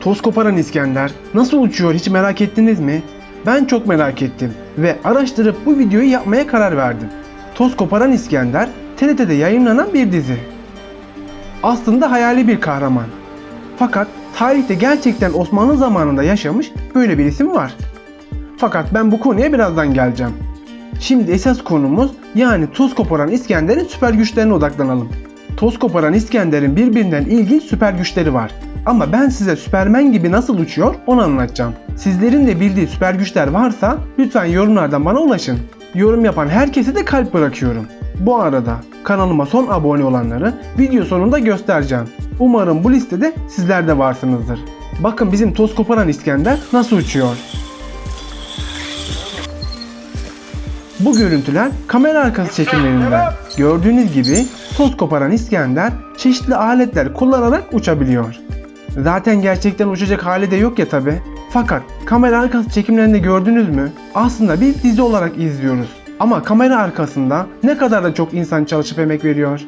Toz koparan İskender nasıl uçuyor hiç merak ettiniz mi? Ben çok merak ettim ve araştırıp bu videoyu yapmaya karar verdim. Toz koparan İskender TRT'de yayınlanan bir dizi. Aslında hayali bir kahraman. Fakat tarihte gerçekten Osmanlı zamanında yaşamış böyle bir isim var. Fakat ben bu konuya birazdan geleceğim. Şimdi esas konumuz yani toz koparan İskender'in süper güçlerine odaklanalım. Toz koparan İskender'in birbirinden ilginç süper güçleri var. Ama ben size Süpermen gibi nasıl uçuyor onu anlatacağım. Sizlerin de bildiği süper güçler varsa lütfen yorumlardan bana ulaşın. Yorum yapan herkese de kalp bırakıyorum. Bu arada kanalıma son abone olanları video sonunda göstereceğim. Umarım bu listede sizler de varsınızdır. Bakın bizim toz koparan İskender nasıl uçuyor. Bu görüntüler kamera arkası çekimlerinden. Gördüğünüz gibi toz koparan İskender çeşitli aletler kullanarak uçabiliyor. Zaten gerçekten uçacak hali de yok ya tabi. Fakat kamera arkası çekimlerinde gördünüz mü? Aslında bir dizi olarak izliyoruz. Ama kamera arkasında ne kadar da çok insan çalışıp emek veriyor.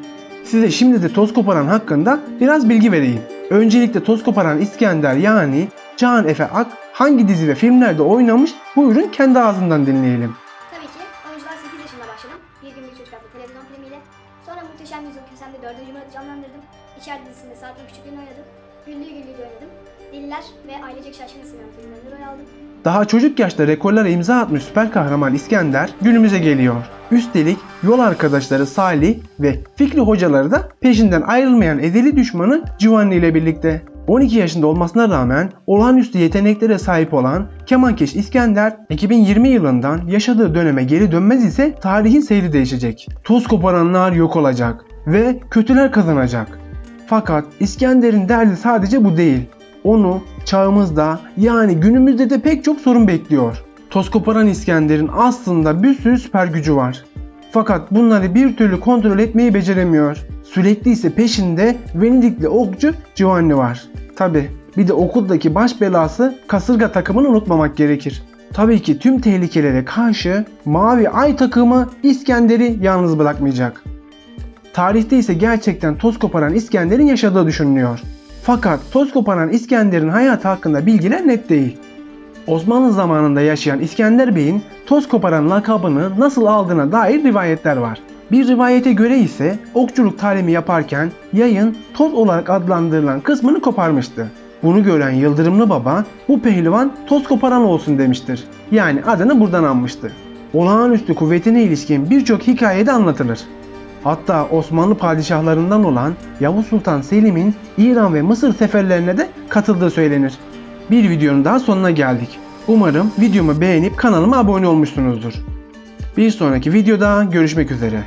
Size şimdi de toz koparan hakkında biraz bilgi vereyim. Öncelikle toz koparan İskender yani Can Efe Ak hangi dizi ve filmlerde oynamış buyurun kendi ağzından dinleyelim. Tabii ki oyunculuğa 8 yaşında başladım. Bir gün bir çocuk adlı televizyon filmiyle. Sonra Muhteşem Yüzyıl Kösem'de 4. Murat'ı canlandırdım. İçeride dizisinde Sakin Küçüklüğünü oynadım. Güllüğü Güllüğü oynadım. Deliler ve Ailecek Şaşkın sinema filmlerinde rol aldım. Daha çocuk yaşta rekorlara imza atmış süper kahraman İskender günümüze geliyor. Üstelik yol arkadaşları Salih ve Fikri hocaları da peşinden ayrılmayan ezeli düşmanı Giovanni ile birlikte. 12 yaşında olmasına rağmen olağanüstü yeteneklere sahip olan Kemankeş İskender 2020 yılından yaşadığı döneme geri dönmez ise tarihin seyri değişecek. Toz koparanlar yok olacak ve kötüler kazanacak. Fakat İskender'in derdi sadece bu değil. Onu çağımızda yani günümüzde de pek çok sorun bekliyor. Toz İskender'in aslında bir sürü süper gücü var. Fakat bunları bir türlü kontrol etmeyi beceremiyor. Sürekli ise peşinde Venedikli okçu Giovanni var. Tabi bir de okuldaki baş belası kasırga takımını unutmamak gerekir. Tabii ki tüm tehlikelere karşı Mavi Ay takımı İskender'i yalnız bırakmayacak. Tarihte ise gerçekten toz koparan İskender'in yaşadığı düşünülüyor. Fakat toz koparan İskender'in hayatı hakkında bilgiler net değil. Osmanlı zamanında yaşayan İskender Bey'in toz koparan lakabını nasıl aldığına dair rivayetler var. Bir rivayete göre ise okçuluk talimi yaparken yayın toz olarak adlandırılan kısmını koparmıştı. Bunu gören Yıldırımlı Baba bu pehlivan toz koparan olsun demiştir. Yani adını buradan almıştı. Olağanüstü kuvvetine ilişkin birçok hikayede anlatılır. Hatta Osmanlı padişahlarından olan Yavuz Sultan Selim'in İran ve Mısır seferlerine de katıldığı söylenir. Bir videonun daha sonuna geldik. Umarım videomu beğenip kanalıma abone olmuşsunuzdur. Bir sonraki videoda görüşmek üzere.